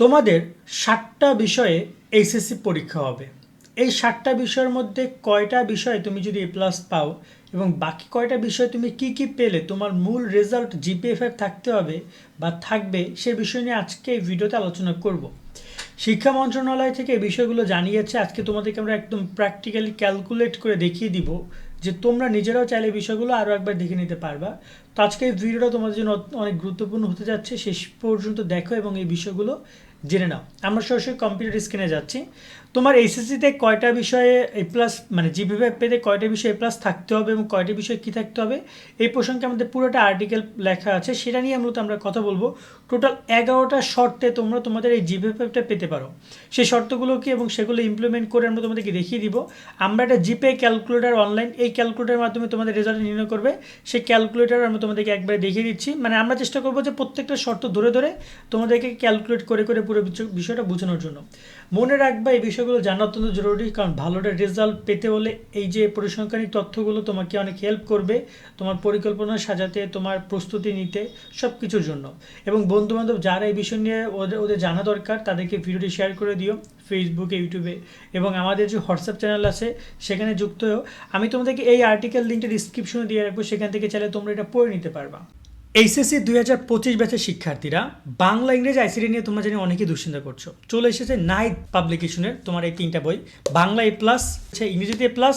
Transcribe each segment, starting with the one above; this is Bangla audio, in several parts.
তোমাদের ষাটটা বিষয়ে এইচএসসি পরীক্ষা হবে। এই ষাটটা বিষয়ের মধ্যে কয়টা বিষয়ে তুমি যদি এ প্লাস পাও এবং বাকি কয়টা বিষয় তুমি কি কি পেলে, তোমার মূল রেজাল্ট জিপিএফআই থাকতে হবে বা থাকবে, সে বিষয় নিয়ে আজকে এই ভিডিওতে আলোচনা করব। শিক্ষা মন্ত্রণালয় থেকে এই বিষয়গুলো জানিয়েছে, আজকে তোমাদেরকে আমরা একদম প্র্যাকটিক্যালি ক্যালকুলেট করে দেখিয়ে দিব যে তোমরা নিজেরাও চাইলে বিষয়গুলো আরও একবার দেখে নিতে পারবা। তো আজকে এই ভিডিওটা তোমাদের জন্য অনেক গুরুত্বপূর্ণ হতে যাচ্ছে, শেষ পর্যন্ত দেখো এবং এই বিষয়গুলো জেনে নাও। আমরা সরাসরি কম্পিউটার স্ক্রিনে যাচ্ছি। তোমার এইচএসসিতে কয়টা বিষয়ে এ প্লাস মানে জিপিএফ পেতে কয়টা বিষয়ে এ প্লাস থাকতে হবে এবং কয়টা বিষয়ে কী থাকতে হবে? এই প্রসঙ্গে আমাদের পুরোটা আর্টিকেল লেখা আছে। সেটা নিয়ে মূলত আমরা কথা বলব। টোটাল এগারোটা শর্তে তোমরা তোমাদের এই জিপিএফটা পেতে পারো। সেই শর্তগুলো কি এবং সেগুলো ইমপ্লিমেন্ট করে আমরা তোমাদেরকে দেখিয়ে দিব। আমরা একটা জিপে ক্যালকুলেটার অনলাইন এই ক্যালকুলেটারের মাধ্যমে তোমাদের রেজাল্ট নির্ণয় করবে। সেই ক্যালকুলেটার আমরা তোমাদেরকে একবারে দেখিয়ে দিচ্ছি। মানে আমরা চেষ্টা করব যে প্রত্যেকটা শর্ত ধরে ধরে তোমাদেরকে ক্যালকুলেট করে করে পুরো বিষয়টা বোঝানোর জন্য। মনে রাখবা, এই বিষয়গুলো জানা অত্যন্ত জরুরি, কারণ ভালোটা রেজাল্ট পেতে হলে এই যে পরিসংখ্যানিক তথ্যগুলো তোমাকে অনেক হেল্প করবে তোমার পরিকল্পনা সাজাতে, তোমার প্রস্তুতি নিতে সব কিছুর জন্য। এবং বন্ধুবান্ধব যারা এই বিষয় নিয়ে ওদের ওদের জানা দরকার, তাদেরকে ভিডিওটি শেয়ার করে দিও ফেসবুকে ইউটিউবে এবং আমাদের যে হোয়াটসঅ্যাপ চ্যানেল আছে, সেখানে যুক্ত হও। আমি তোমাদেরকে এই আর্টিকেল লিঙ্কটা ডিসক্রিপশনে দিয়ে রাখব, সেখান থেকে চাইলে তোমরা এটা পড়ে নিতে পারবা। এইচএসসি দুই হাজার পঁচিশ ব্যাচের শিক্ষার্থীরা বাংলা, ইংরেজি আইসিডি নিয়ে তোমরা জানি অনেকেই দুশ্চিন্তা করছ। চলে এসেছে নাইট পাবলিকেশনের তোমার এই তিনটা বই। বাংলা এ প্লাস ইংরেজিতে এ প্লাস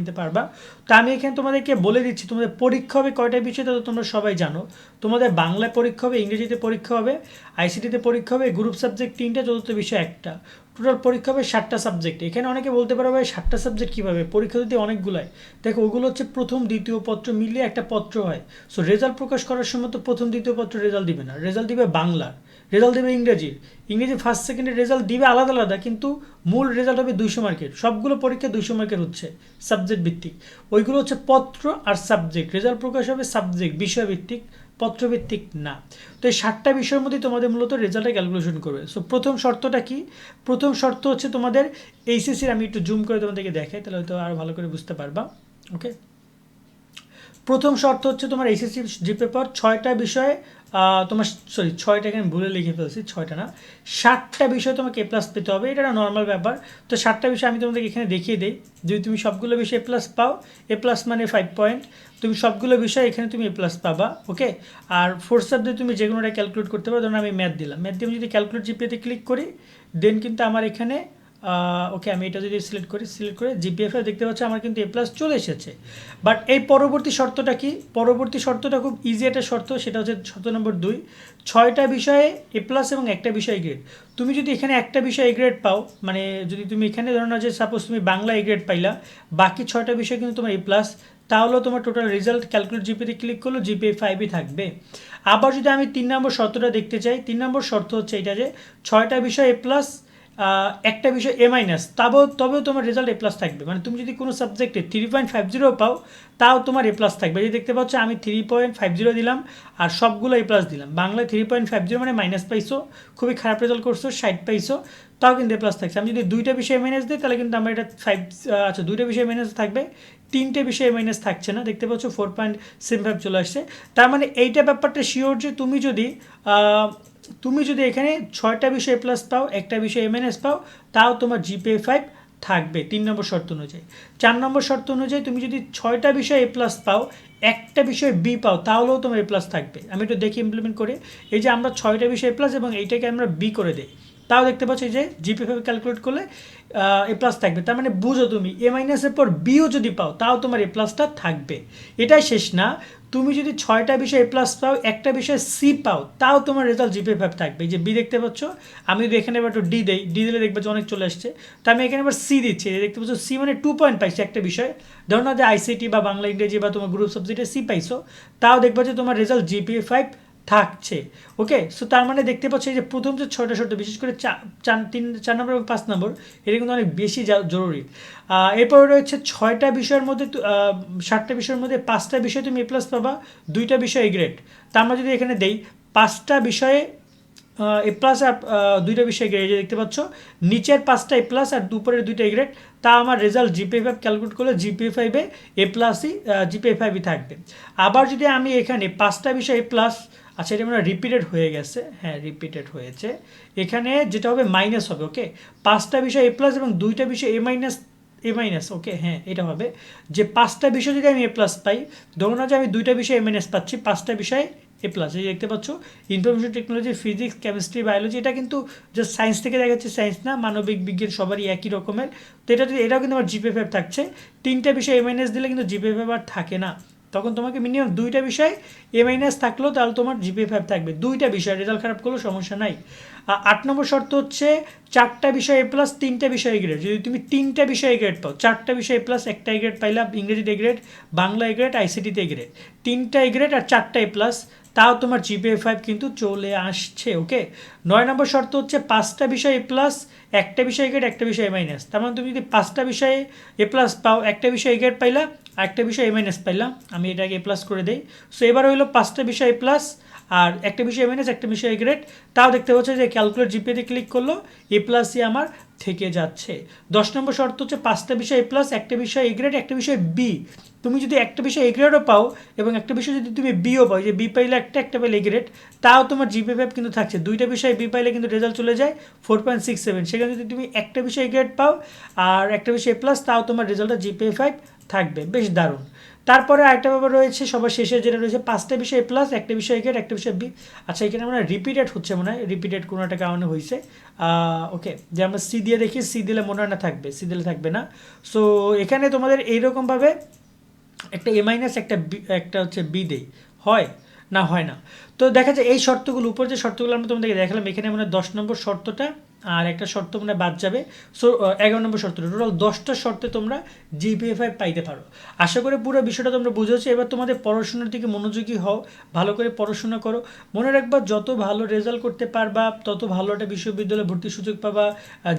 নিতে পারবা। তো আমি এখানে তোমাদেরকে বলে দিচ্ছি, তোমাদের পরীক্ষা হবে কয়টা বিষয় তা তোমরা সবাই জানো। তোমাদের বাংলা পরীক্ষা হবে, ইংরেজিতে পরীক্ষা হবে, আইসিটিতে পরীক্ষা হবে গ্রুপ সাবজেক্ট তিনটা, চতুর্থ বিষয় একটা। টোটাল পরীক্ষা হবে ষাটটা সাবজেক্ট এখানে অনেকে বলতে পারো, ভাই ষাটটা সাবজেক্ট কীভাবে? পরীক্ষা দিতে অনেকগুলাই। দেখো, ওগুলো হচ্ছে প্রথম, দ্বিতীয় পত্র মিলিয়ে একটা পত্র হয়। সো রেজাল্ট প্রকাশ করার সময় তো প্রথম, দ্বিতীয় পত্র রেজাল্ট দিবে না। রেজাল্ট দিবে বাংলার রেজাল্ট দেবে ইংরেজির ইংরেজি ফার্স্ট সেকেন্ডের রেজাল্ট দিবে আলাদা আলাদা, কিন্তু মূল রেজাল্ট হবে দুইশো মার্কের সবগুলো পরীক্ষা দুইশো মার্কের হচ্ছে সাবজেক্ট ভিত্তিক। ওইগুলো হচ্ছে পত্র আর সাবজেক্ট রেজাল্ট প্রকাশ হবে সাবজেক্ট বিষয় ভিত্তিক পত্রভিত্তিক না। তো এই সাতটা বিষয়ের মধ্যে তোমাদের মূলত রেজাল্টটা ক্যালকুলেশন করবে। সো প্রথম শর্তটা কি? প্রথম শর্ত হচ্ছে তোমাদের এইচএসির আমি একটু জুম করে তোমাদেরকে দেখাই, তাহলে হয়তো আরও ভালো করে বুঝতে পারবা। ওকে প্রথম শর্ত হচ্ছে তোমার এসএসসি জি পেপার ছয়টা বিষয়ে তোমার সরি ছয়টা এখানে ভুলে লিখে ফেলছি, ছয়টা না। সাতটা বিষয় তোমাকে এ প্লাস পেতে হবে, এটা নর্মাল ব্যাপার। তো সাতটা বিষয় আমি তোমাদেরকে এখানে দেখিয়ে দিই। যদি তুমি সবগুলো বিষয় এ প্লাস পাও এ প্লাস মানে ফাইভ পয়েন্ট তুমি সবগুলো বিষয় এখানে তুমি এ প্লাস পাবা ওকে আর ফোর্থ সাবজেক্ট তুমি যে কোনোটা ক্যালকুলেট করতে পারো, ধরুন আমি ম্যাথ দিলাম। ম্যাথ দিয়ে আমি যদি ক্যালকুলেট জিপিএতে ক্লিক করি দেন কিন্তু আমার এখানে ওকে আমি এটা যদি সিলেক্ট করি সিলেক্ট করে জিপিএফ দেখতে পাচ্ছি আমার কিন্তু এ প্লাস চলে এসেছে। বাট এই পরবর্তী শর্তটা কি? পরবর্তী শর্তটা খুব ইজি একটা শর্ত, সেটা হচ্ছে শর্ত নম্বর দুই, ছয়টা বিষয়ে এ প্লাস এবং একটা বিষয় গ্রেড তুমি যদি এখানে একটা বিষয় এ গ্রেড পাও মানে যদি তুমি এখানে ধরো না যে সাপোজ তুমি বাংলা এ গ্রেড পাইলা, বাকি ছয়টা বিষয় কিন্তু তোমার এ প্লাস তাহলেও তোমার টোটাল রেজাল্ট ক্যালকুলেট জিপিতে ক্লিক করল জিপিএ ফাইভই থাকবে। আবার যদি আমি তিন নম্বর শর্তটা দেখতে চাই, তিন নম্বর শর্ত হচ্ছে এটা যে, ছয়টা বিষয় এ প্লাস একটা বিষয় এ মাইনাস তাও তবেও তোমার রেজাল্ট এ প্লাস থাকবে। মানে তুমি যদি কোনো সাবজেক্টে থ্রি পয়েন্ট ফাইভ জিরো পাও, তাও তোমার এ প্লাস থাকবে। যে দেখতে পাচ্ছ, আমি থ্রি পয়েন্ট ফাইভ জিরো দিলাম আর সবগুলো এ প্লাস দিলাম। বাংলায় থ্রি পয়েন্ট ফাইভ জিরো মানে মাইনাস পাইছো, খুবই খারাপ রেজাল্ট করছ, ষাট পাইছো, তাও কিন্তু এ প্লাস থাকছে। আমি যদি দুইটা বিষয়ে মাইনাস দিই, তাহলে কিন্তু আমার এটা ফাইভ আচ্ছা দুইটা বিষয়ে মাইনাস থাকবে, তিনটে বিষয়ে মাইনাস থাকছে না। দেখতে পাচ্ছ ফোর পয়েন্ট সেভেন ফাইভ চলে আসছে। তার মানে এইটা ব্যাপারটা শিওর যে তুমি যদি তুমি যদি এখানে ছয়টা বিষয়ে প্লাস পাও, একটা বিষয়ে এমএনএস পাও, তাও তোমার জিপিএ ফাইভ থাকবে, তিন নম্বর শর্ত অনুযায়ী। চার নম্বর শর্ত অনুযায়ী তুমি যদি ছয়টা বিষয়ে এ প্লাস পাও, একটা বিষয়ে বি পাও, তাহলেও তোমার এ প্লাস থাকবে। আমি একটু দেখি ইমপ্লিমেন্ট করে। এই যে আমরা ছয়টা বিষয়ে এ প্লাস এবং এইটাকে আমরা বি করে দেই। তাও দেখতে পাচ্ছি যে জিপিএ ফাইভ ক্যালকুলেট করলে এ প্লাস থাকবে। তার মানে বুঝো তুমি এ মাইনাসের পর বিও যদি পাও, তাও তোমার এ প্লাসটা থাকবে। এটাই শেষ না। তুমি যদি ছয়টা বিষয়ে এ প্লাস পাও, একটা বিষয়ে সি পাও, তাও তোমার রেজাল্ট জিপে ফাইভ থাকবে। যে বি দেখতে পাচ্ছ, আমি যদি এখানে একটু ডি দেই ডি দিলে দেখবে যে অনেক চলে আসছে। তো আমি এখানে এবার সি দিচ্ছি। দেখতে পাচ্ছ সি মানে টু পয়েন্ট পাইছি একটা বিষয়। ধরো না যে আইসিটি বা বাংলা ইংরেজি বা তোমার গ্রুপ সাবজেক্টে সি পাইছো, তাও দেখবে যে তোমার রেজাল্ট জিপিএ ফাইভ থাকছে। ওকে সো তার মানে দেখতে পাচ্ছি যে প্রথম যে ছয়টা শর্ত, বিশেষ করে চার, তিন, চার নম্বর এবং পাঁচ নম্বর, এটা কিন্তু অনেক বেশি জরুরি। এরপরে রয়েছে ছয়টা বিষয়ের মধ্যে সাতটা বিষয়ের মধ্যে পাঁচটা বিষয়ে তুমি এ প্লাস পাবা, দুইটা বিষয় এ গ্রেড তা আমরা যদি এখানে দেই, পাঁচটা বিষয়ে এ প্লাস আর দুইটা বিষয় গ্রেড দেখতে পাচ্ছ, নিচের পাঁচটা এ প্লাস আর দুপুরের দুইটা গ্রেড তা আমার রেজাল্ট জিপিএ ফাইভ ক্যালকুলেট করলে জিপিএ ফাইভে এ প্লাসই জিপিএ ফাইভই থাকবে। আবার যদি আমি এখানে পাঁচটা বিষয় এ প্লাস আচ্ছা এটা মানে রিপিটেড হয়ে গেছে। হ্যাঁ রিপিটেড হয়েছে। এখানে যেটা হবে মাইনাস হবে ওকে পাঁচটা বিষয় এ প্লাস এবং দুইটা বিষয় এ মাইনাস এ মাইনাস ওকে হ্যাঁ এটা হবে। যে পাঁচটা বিষয় যদি আমি এ প্লাস পাই, ধরুন না যে আমি দুইটা বিষয় এ মাইনাস পাচ্ছি, পাঁচটা বিষয় এ প্লাস এই দেখতে পাচ্ছ information technology physics chemistry biology এটা কিন্তু জাস্ট সায়েন্স থেকে দেখা যাচ্ছে সায়েন্স না, মানবিক বিজ্ঞান সবারই একই রকমের। তো এটা যদি, এটাও কিন্তু আমার জিপে ফাইভ থাকছে। তিনটা বিষয় এ মাইনাস দিলে কিন্তু জিপে আর থাকে না। তখন তোমাকে মিনিমাম দুইটা বিষয় এ মাইনাস থাকলেও তাহলে তোমার জিপে ফাইভ থাকবে। দুইটা বিষয় রেজাল্ট খারাপ করলেও সমস্যা নাই। আট নম্বর শর্ত হচ্ছে, চারটা বিষয় এ প্লাস তিনটা বিষয় গ্রেড যদি তুমি তিনটা বিষয় গ্রেড পাও, চারটা বিষয় এ প্লাস একটা গ্রেড পাইলাম ইংরেজিতে গ্রেড বাংলা গ্রেড আইসিটিতে গ্রেড তিনটা গ্রেড আর চারটা এ প্লাস তাও তোমার জিপিএ ফাইভ কিন্তু চলে আসছে ওকে নয় নম্বর শর্ত হচ্ছে, পাঁচটা বিষয় এ প্লাস একটা বিষয় গ্রেড একটা বিষয় মাইনাস তার মানে তুমি যদি পাঁচটা বিষয়ে এ প্লাস পাও, একটা বিষয় গ্রেড পাইলা একটা বিষয় এ মাইনাস পাইলাম আমি এটাকে এ প্লাস করে দিই। সো এবার হইল পাঁচটা বিষয় এ প্লাস আর একটা বিষয় মাইনাস একটা বিষয় এ গ্রেড তাও দেখতে পাচ্ছ যে ক্যালকুলেট জিপিএতে ক্লিক করল এ প্লাসই আমার থেকে যাচ্ছে। দশ নম্বর শর্ত হচ্ছে পাঁচটা বিষয় এ প্লাস একটা বিষয় এ গ্রেড একটা বিষয় বি তুমি যদি একটা বিষয় এ গ্রেডও পাও এবং একটা বিষয় যদি তুমি বিও পাও যে বি পাইলে একটা একটা পাইলে এ গ্রেড তাও তোমার জিপি ফাইভ কিন্তু থাকছে। দুইটা বিষয় বি পাইলে কিন্তু রেজাল্ট চলে যায় ফোর পয়েন্ট সিক্স সেভেন সেখানে যদি তুমি একটা বিষয় গ্রেড পাও আর একটা বিষয় এ প্লাস তাও তোমার রেজাল্টটা জিপি ফাইভ থাকবে, বেশ দারুণ। তারপরে আরেকটা ব্যাপার রয়েছে, সবার শেষে যেটা রয়েছে, পাঁচটা বিষয় প্লাস একটা বিষয় গ্রেড একটা বিষয় বি আচ্ছা এখানে আমরা রিপিটেড হচ্ছে মনে হয় রিপিটেড কোনো একটা কারণে হয়েছে ওকে, যে আমরা সি দিয়ে দেখি সি দিলে মনে হয় না থাকবে সি দিলে থাকবে না। সো এখানে তোমাদের এইরকমভাবে একটা এ মাইনাস একটা বি একটা হচ্ছে বি দেই। হয় না হয় না। তো দেখা যায় এই শর্তগুলো উপর যে শর্তগুলো আমরা তোমাদেরকে দেখালাম, এখানে মানে দশ নম্বর শর্তটা আর একটা শর্ত মানে বাদ যাবে। সো এগারো নম্বর শর্ত টোটাল দশটা শর্তে তোমরা জিপিএফআই পাইতে পারো। আশা করি পুরো বিষয়টা তোমরা বুঝেছ। এবার তোমাদের পড়াশোনার দিকে মনোযোগী হও, ভালো করে পড়াশোনা করো। মনে রাখবা, যত ভালো রেজাল্ট করতে পারবা, তত ভালো একটা বিশ্ববিদ্যালয়ে ভর্তির সুযোগ পাবা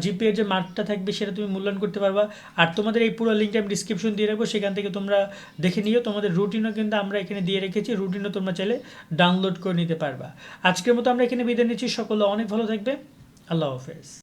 জিপিএ যে মার্কটা থাকবে সেটা তুমি মূল্যায়ন করতে পারবা। আর তোমাদের এই পুরো লিঙ্কটা আমি ডিসক্রিপশন দিয়ে রাখব, সেখান থেকে তোমরা দেখে নিও। তোমাদের রুটিনও কিন্তু আমরা এখানে দিয়ে রেখেছি। রুটিনও তোমরা চাইলে ডাউনলোড করে নিতে পারবা। আজকের মতো আমরা এখানে বিদায় নিচ্ছি। সকলে অনেক ভালো থাকবে। আল্লাহ হাফেজ